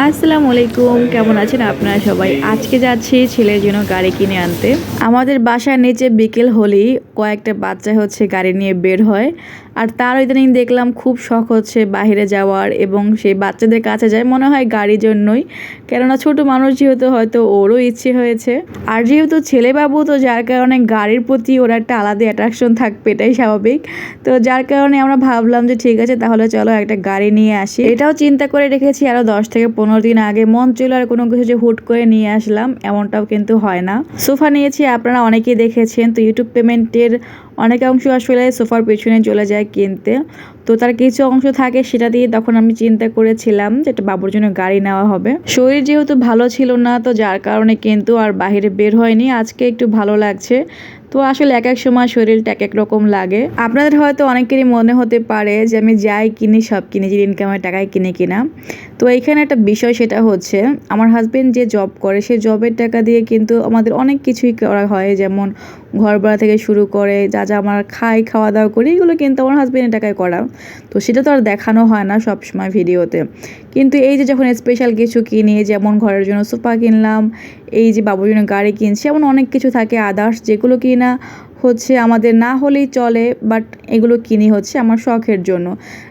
আসসালামু আলাইকুম, কেমন আছেন আপনারা সবাই? আজকে যাচ্ছি ছেলের জন্য গাড়ি কিনে আনতে। আমাদের বাসার নিচে বিকেল হলেই কয়েকটা বাচ্চা হচ্ছে গাড়ি নিয়ে বের হয়। আর তার ইদানিং দেখলাম খুব শখ হচ্ছে বাইরে যাওয়ার এবং সে বাচ্চাদের কাছে যায়। মনে হয় গাড়ির জন্যই। কেননা ছোট মানুষ যেহেতু, হয়তো ওরও ইচ্ছে হয়েছে। আর যেহেতু ছেলেবাবু, তো যার কারণে গাড়ির প্রতি ওরা একটা আলাদা অ্যাট্রাকশন থাকবে, এটাই স্বাভাবিক। তো যার কারণে আমরা ভাবলাম যে ঠিক আছে, তাহলে চলো একটা গাড়ি নিয়ে আসি। এটাও চিন্তা করে রেখেছি আরও দশ থেকে পনেরো দিন আগে। মন ছিল আর কোনো কিছু যে হুট করে নিয়ে আসলাম, এমনটাও কিন্তু হয় না। সোফা নিয়েছি, আপনারা অনেকেই দেখেছেন, তো ইউটিউব পেমেন্টের অনেক অংশ আসলে সোফার পেছনে চলে যায় কিনতে। তো তার কিছু অংশ থাকে সেটা দিয়ে তখন আমি চিন্তা করেছিলাম যে একটা বাবুর জন্য গাড়ি নেওয়া হবে। শরীর যেহেতু ভালো ছিল না, তো যার কারণে কিন্তু আর বাহিরে বের হয়নি। আজকে একটু ভালো লাগছে। তো আসলে এক এক সময় শরীরটা এক এক রকম লাগে। আপনাদের হয়তো অনেকেরই মনে হতে পারে যে আমি যাই কিনি, সব কিনি, যে ইনকামের টাকায় কিনে কিনা। তো এইখানে একটা বিষয় সেটা হচ্ছে, আমার হাজব্যান্ড যে জব করে সেই জবের টাকা দিয়ে কিন্তু আমাদের অনেক কিছুই করা হয়। যেমন ঘর ভাড়া থেকে শুরু করে, যা যা আমার খাই খাওয়া দাওয়া করি, এগুলো কিন্তু আমার হাজবেন্ডের টাকায় করা। তো সেটা তো আর দেখানো হয় না সব সময় ভিডিওতে। কিন্তু এই যে যখন স্পেশাল কিছু কিনি, যেমন ঘরের জন্য সোফা কিনলাম, এই যে বাবুর জন্য গাড়ি কিনছি, এমন অনেক কিছু থাকে আদার্স যেগুলো কিনা না হচ্ছে আমাদের না হলেই চলে বাট এগুলো কিনি হচ্ছে আমার শখের জন্য।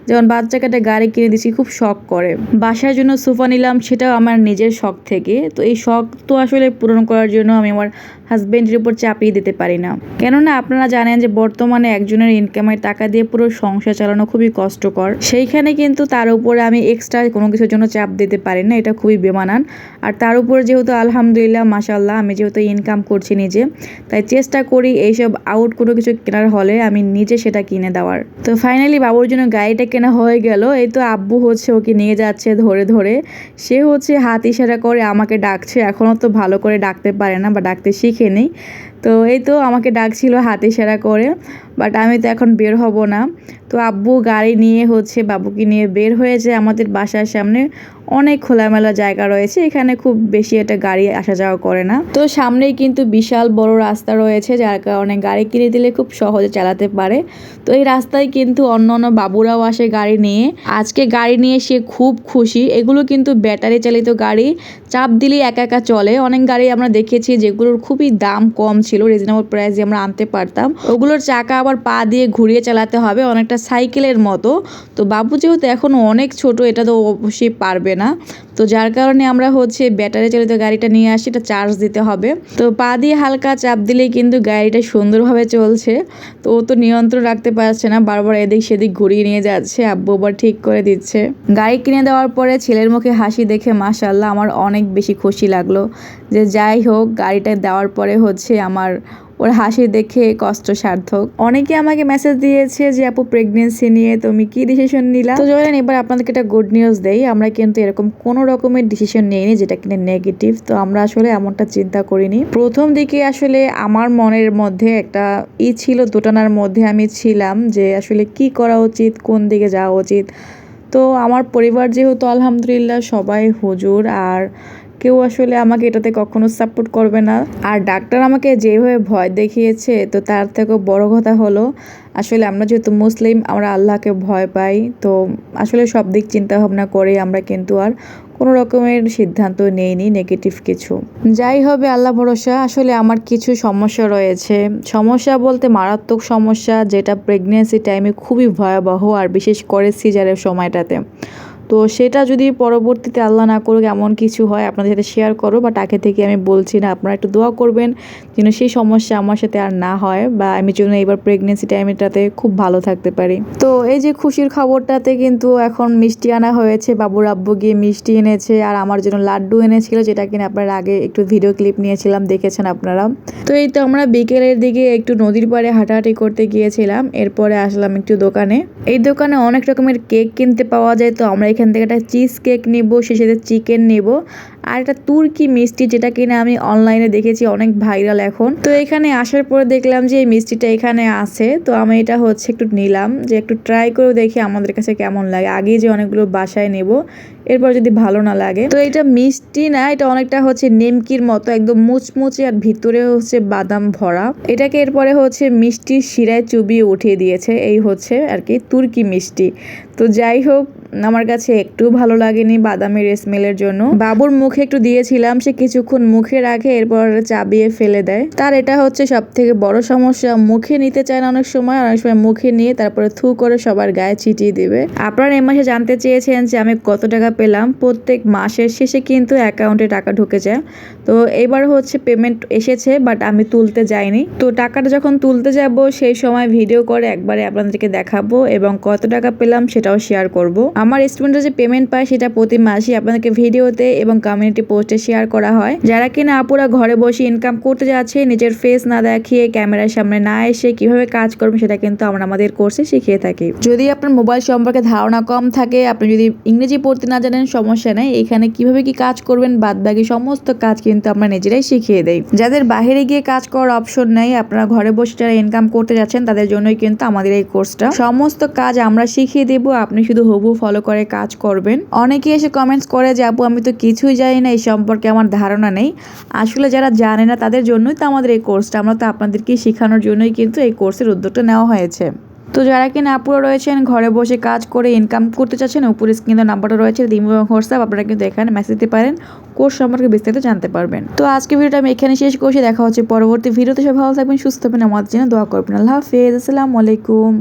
যেমন বাচ্চাকে একটা গাড়ি কিনে দিচ্ছি খুব শখ করে। বাসার জন্য সোফা নিলাম, সেটাও আমার নিজের শখ থেকে। তো এই শখ তো আসলে পূরণ করার জন্য আমি আমার হাজব্যান্ডের উপর চাপিয়ে দিতে পারি না। কেননা আপনারা জানেন যে বর্তমানে একজনের ইনকামের টাকা দিয়ে পুরো সংসার চালানো খুবই কষ্টকর। সেইখানে কিন্তু তার উপরে আমি এক্সট্রা কোনো কিছুর জন্য চাপ দিতে পারি না, এটা খুবই বেমানান। আর তার উপর যেহেতু আলহামদুলিল্লাহ মাসাল্লাহ আমি যেহেতু ইনকাম করছি নিজে, তাই চেষ্টা করি এইসব আউট কোনো কিছু কেনার হলে আমি নিজে সেটা কিনে দেওয়ার। তো ফাইনালি বাবুর জন্য গাড়িটা কেনা হয়ে গেল। এই তো আব্বু হচ্ছে ওকে নিয়ে যাচ্ছে ধরে ধরে। সে হচ্ছে হাত ইশারা করে আমাকে ডাকছে। এখনও তো ভালো করে ডাকতে পারে না বা ডাকতে শিখেনি। তো এই তো আমাকে ডাকছিল হাতে সেরা করে বাট আমি তো এখন বের হব না। তো আব্বু গাড়ি নিয়ে হচ্ছে বাবুকে নিয়ে বের হয়েছে আমাদের বাসার সামনে। অনেক খোলামেলা জায়গা রয়েছে, এখানে খুব বেশি একটা গাড়ি আসা যাওয়া করে না। তো সামনেই কিন্তু বিশাল বড় রাস্তা রয়েছে, যার কারণে গাড়ি কিনে দিলে খুব সহজে চালাতে পারে। তো এই রাস্তায় কিন্তু অন্য অন্য বাবুরাও আসে গাড়ি নিয়ে। আজকে গাড়ি নিয়ে সে খুব খুশি। এগুলো কিন্তু ব্যাটারি চালিত গাড়ি, চাপ দিলেই একা একা চলে। অনেক গাড়ি আমরা দেখেছি যেগুলোর খুবই দাম কম ছিল রিজনেবল প্রাইসে আমরা আনতে পারতাম। ওগুলোর চাকা আবার পা দিয়ে ঘুরিয়ে চালাতে হবে, অনেকটা সাইকেলের মতো। তো বাবু যেহেতু এখনও অনেক ছোট, এটা তো অবশ্যই পারবে না। তো যার কারণে আমরা হচ্ছে ব্যাটারি চালিত গাড়িটা নিয়ে আসি, এটা চার্জ দিতে হবে। তো পা দিয়ে হালকা চাপ দিলেই কিন্তু গাড়িটা সুন্দরভাবে চলছে। তো ও তো নিয়ন্ত্রণ রাখতে পারছে না, বারবার এদিক সেদিক ঘুরিয়ে নিয়ে যাচ্ছে, আব্বু আবার ঠিক করে দিচ্ছে। গাড়ি কিনে দেওয়ার পরে ছেলের মুখে হাসি দেখে মাশাল্লাহ আমার অনেক বেশি খুশি লাগল। যে যাই হোক, গাড়িটা দেওয়ার পরে হচ্ছে আমার ওর হাসি দেখে কষ্ট সার্থক অনেকে আমাকে মেসেজ দিয়েছে যে, আপু প্রেগনেন্সি নিয়ে তুমি কি ডিসিশন নিলা? তো চলেন এবার আপনাদেরকে একটা গুড নিউজ দেই। আমরা কিন্তু এরকম কোনো রকমের ডিসিশন নিইনি যেটা কিনা নেগেটিভ তো আমরা আসলে এমনটা চিন্তা করিনি। প্রথম দিকে আসলে আমার মনের মধ্যে একটা ই ছিল, দোটানার মধ্যে আমি ছিলাম যে, আসলে কি করা উচিত, কোন দিকে যাওয়া উচিত। তো আমার পরিবার যেহেতু, আলহামদুলিল্লাহ, সবাই হুজুর। আর কেউ আসলে আমাকে এটাতে কখনো সাপোর্ট করবে না। আর ডাক্তার আমাকে যেভাবে ভয় দেখিয়েছে, তো তার থেকেও বড় কথা হলো, আসলে আমরা যেহেতু মুসলিম, আমরা আল্লাহকে ভয় পাই, তো আসলে সব দিক চিন্তা ভাবনা করে আমরা কিন্তু আর কোনো রকমের সিদ্ধান্ত নেইনি নেগেটিভ কিছু। যাই হবে, আল্লাহ ভরসা, আসলে আমার কিছু সমস্যা রয়েছে। সমস্যা বলতে মারাত্মক সমস্যা, যেটা প্রেগনেন্সি টাইমে খুবই ভয়াবহ, আর বিশেষ করে সিজারের সময়টাতে। তো সেটা যদি পরবর্তীতে আল্লাহ না করুক, এমন কিছু হয়, আপনাদের সাথে শেয়ার করো বাট আগে থেকে আমি বলছি না, আপনারা একটু দোয়া করবেন যেন সেই সমস্যা আমার সাথে আর না হয় বা আমি যেন এবার প্রেগনেন্সি টাইমটাতে খুব ভালো থাকতে পারি। তো এই যে খুশির খবরটাতে কিন্তু এখন মিষ্টি আনা হয়েছে, বাবুর আব্বু গিয়ে মিষ্টি এনেছে আর আমার জন্য লাড্ডু এনেছিল, যেটা কিনা আপনারা আগে একটু ভিডিও ক্লিপ নিয়েছিলাম, দেখেছেন আপনারা। তো এই তো আমরা বিকেলের দিকে একটু নদীর পাড়ে হাঁটাহাঁটি করতে গিয়েছিলাম, এরপরে আসলাম একটু দোকানে। এই দোকানে অনেক রকমের কেক কিনতে পাওয়া যায়, তো আমরা এখান থেকে একটা চিজ কেক নিব সে সাথে চিকেন নিব। আর একটা তুর্কি মিষ্টি যেটা কিনা আমি অনলাইনে দেখেছি, অনেক ভাইরাল এখন। তো এখানে আসার পরে দেখলাম যে এই মিষ্টিটা এখানে আছে। তো আমি এটা হচ্ছে একটু নিলাম, যে একটু ট্রাই করে দেখি আমাদের কাছে কেমন লাগে। আগে যে অনেকগুলো বাসায় নেব, এরপর যদি ভালো না লাগে। তো এটা মিষ্টি না, এটা অনেকটা হচ্ছে নেমকির মতো, একদম মুচমুচে আর ভিতরে হচ্ছে বাদাম ভরা। এটাকে এরপরে হচ্ছে মিষ্টি শিরায় চুবিয়ে উঠিয়ে দিয়েছে। এই হচ্ছে আর কি তুর্কি মিষ্টি। তো যাই হোক, আমার কাছে একটু ভালো লাগেনি বাদামের স্মেলের জন্য। বাবুর মুখে একটু দিয়েছিলাম, সে কিছুক্ষণ মুখে রাখে, এরপর চাবিয়ে ফেলে দেয়। তার এটা হচ্ছে সব থেকে বড় সমস্যা, মুখে নিতে চায় না অনেক সময় অনেক সময় মুখে নিয়ে তারপরে থু করে সবার গায়ে ছিটিয়ে দিবে। আপনারা এই মাসে জানতে চেয়েছেন যে আমি কত টাকা পেলাম, প্রত্যেক মাসের শেষে কিন্তু অ্যাকাউন্টে টাকা ঢুকে যায়। তো এবার হচ্ছে পেমেন্ট এসেছে, বাট আমি তুলতে যাইনি। তো টাকাটা যখন তুলতে যাব, সেই সময় ভিডিও করে একবারে আপনাদেরকে দেখাবো এবং কত টাকা পেলাম সেটাও শেয়ার করব। আমার স্টুডেন্টরা যে পেমেন্ট পায় সেটা প্রতি মাসে আপনাদেরকে ভিডিওতে এবং কমিউনিটি পোস্টে শেয়ার করা হয়। যারা কিনা আপুরা ঘরে বসে ইনকাম করতে যাচ্ছে, নিজের ফেস না দেখিয়ে ক্যামেরার সামনে না এসে কীভাবে কাজ করবেন সেটা কিন্তু আমরা আমাদের কোর্সে শিখিয়ে থাকি। যদি আপনার মোবাইল সম্পর্কে ধারণা কম থাকে, আপনি যদি ইংরেজি পড়তে না জানেন, সমস্যা নেই। এখানে কীভাবে কি কাজ করবেন বাদ বাকি সমস্ত কাজ কিন্তু আমরা নিজেরাই শিখিয়ে দেই। যাদের বাইরে গিয়ে কাজ করার অপশন নেই, আপনারা ঘরে বসে যারা ইনকাম করতে যাচ্ছেন, তাদের জন্যই কিন্তু আমাদের এই কোর্সটা সমস্ত কাজ আমরা শিখিয়ে দেব, আপনি শুধু হবু ফলো করে কাজ করবেন। অনেকে এসে কমেন্টস করে যে, আপু, আমি তো কিছুই জানি না, এই সম্পর্কে আমার ধারণা নেই। আসলে যারা জানে না তাদের জন্যই তো আমাদের এই কোর্সটা আমরা তো আপনাদেরকে শেখানোর জন্যই কিন্তু এই কোর্সের উদ্যোগটা নেওয়া হয়েছে। তো যারা কিনা আপুরা রয়েছেন, ঘরে বসে কাজ করে ইনকাম করতে চাচ্ছেন, উপরে স্ক্রিনের নাম্বারটা রয়েছে দিম এবং হোয়াটসঅ্যাপ, আপনারা কিন্তু এখানে মেসেজ দিতে পারেন কোর্স সম্পর্কে বিস্তারিত জানতে পারবেন। তো আজকে ভিডিওটা আমি এখানে শেষ করছি, দেখা হচ্ছে পরবর্তী ভিডিওতে সব ভালো থাকবেন, সুস্থ থাকবেন, আমাদের জন্য দোয়া করবেন। আল্লাহ হাফেজ, আসসালামু আলাইকুম।